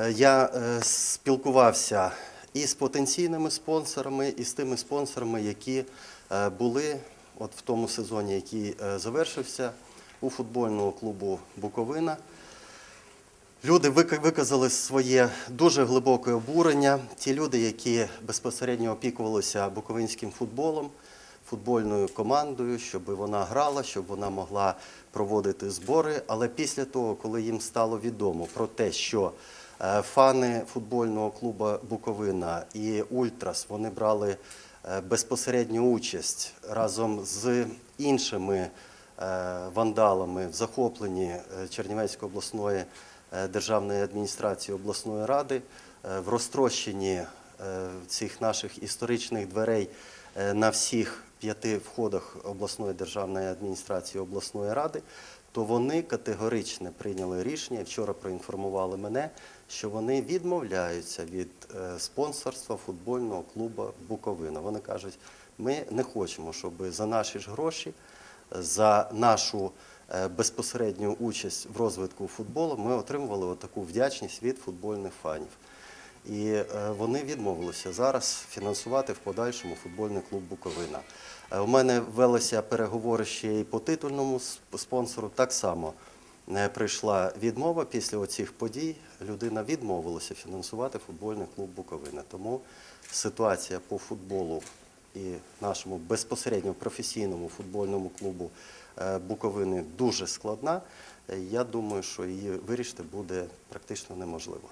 Е, Я е, спілкувався і з потенційними спонсорами, і з тими спонсорами, які е, були от в тому сезоні, який завершився у футбольного клубу Буковина. Люди виказали своє дуже глибоке обурення. Ті люди, які безпосередньо опікувалися буковинським футболом, футбольною командою, щоб вона грала, щоб вона могла проводити збори. Але після того, коли їм стало відомо про те, що фани футбольного клубу Буковина і Ультрас вони брали е, безпосередню участь разом з іншими е, вандалами в захопленні е, Чернівецької обласної е, державної адміністрації обласної ради, е, в розтрощенні е, цих наших історичних дверей е, на всіх п'яти входах обласної державної адміністрації обласної ради, то вони категорично прийняли рішення. Вчора проінформували мене, що вони відмовляються від е, спонсорства футбольного клубу Буковина. Вони кажуть, ми не хочемо, щоб за наші ж гроші, за нашу е, безпосередню участь в розвитку футболу ми отримували таку вдячність від футбольних фанів. І е, вони відмовилися зараз фінансувати в подальшому футбольний клуб Буковина. Е, У мене велися переговори ще і по титульному спонсору. Так само не прийшла відмова після оцих подій. Людина відмовилася фінансувати футбольний клуб Буковина. Тому ситуація по футболу і нашому безпосередньо професійному футбольному клубу е, Буковини дуже складна. Е, Я думаю, що її вирішити буде практично неможливо.